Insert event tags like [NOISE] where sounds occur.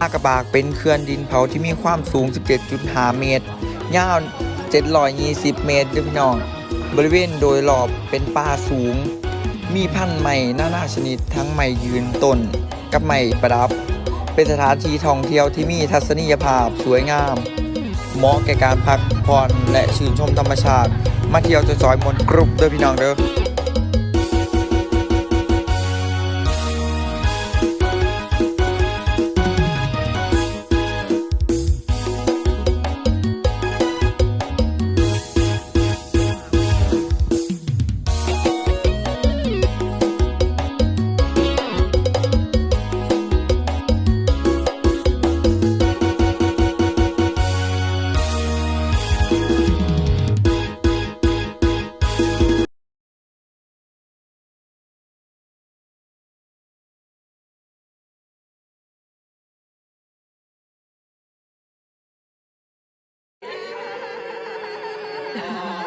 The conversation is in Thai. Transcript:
ลากระบากเป็นเขื่อนดินเผาที่มีความสูง 17.5 เมตร ยาว 720 เมตรด้วยพี่น้อง บริเวณโดยรอบเป็นป่าสูง มีพันธุ์ไม้นานาชนิดทั้งไม้ยืนต้น กับไม้ประดับ เป็นสถานที่ท่องเที่ยวที่มีทัศนียภาพสวยงาม เหมาะแก่การพักผ่อนและชื่นชมธรรมชาติ มาเที่ยวจอยมนกรุบเด้อพี่น้องเด้อ Oh. [LAUGHS]